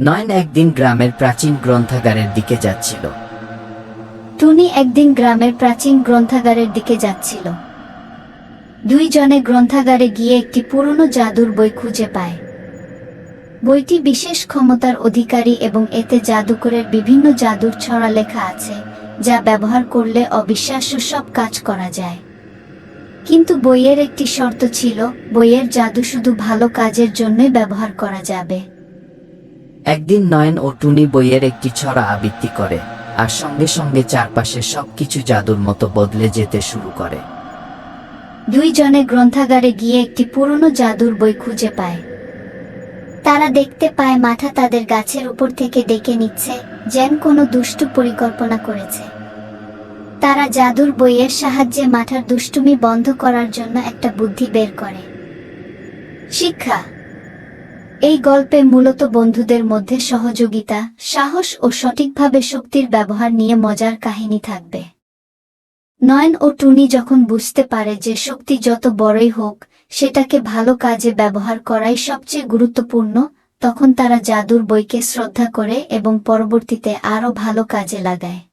নয়ন একদিন গ্রামের প্রাচীন গ্রন্থাগারের দিকে যাচ্ছিল। টুনি একদিন গ্রামের প্রাচীন গ্রন্থাগারের দিকে যাচ্ছিল। দুইজনে গ্রন্থাগারে গিয়ে একটি পুরনো জাদুর বই খুঁজে পায়। বইটি বিশেষ ক্ষমতার অধিকারী এবং এতে জাদুকরের বিভিন্ন জাদুর ছড়া লেখা আছে, যা ব্যবহার করলে অবিশ্বাস্য সব কাজ করা যায়। কিন্তু বইয়ের একটি শর্ত ছিল, বইয়ের জাদু শুধু ভালো কাজের জন্যই ব্যবহার করা যাবে। একদিন নয়ন ও টুনি বইয়ের একটি ছড়া আবৃত্তি করে, আর সঙ্গে সঙ্গে চারপাশে সবকিছু জাদুর মতো বদলে যেতে শুরু করে। দুইজনে গ্রন্থাগারে গিয়ে একটি পুরনো জাদুর বই খুঁজে পায়। তারা দেখতে পায় মাথা তাদের গাছের উপর থেকে ডেকে নিচ্ছে, যেন কোনো দুষ্টু পরিকল্পনা করেছে। তারা জাদুর বইয়ের সাহায্যে মাথার দুষ্টুমি বন্ধ করার জন্য একটা বুদ্ধি বের করে। শিক্ষা এই গল্পে মূলত বন্ধুদের মধ্যে সহযোগিতা, সাহস ও সঠিকভাবে শক্তির ব্যবহার নিয়ে মজার কাহিনী থাকবে। নয়ন ও টুনি যখন বুঝতে পারে যে শক্তি যত বড়ই হোক, সেটাকে ভালো কাজে ব্যবহার করাই সবচেয়ে গুরুত্বপূর্ণ, তখন তারা জাদুর বইকে শ্রদ্ধা করে এবং পরবর্তীতে আরও ভালো কাজে লাগায়।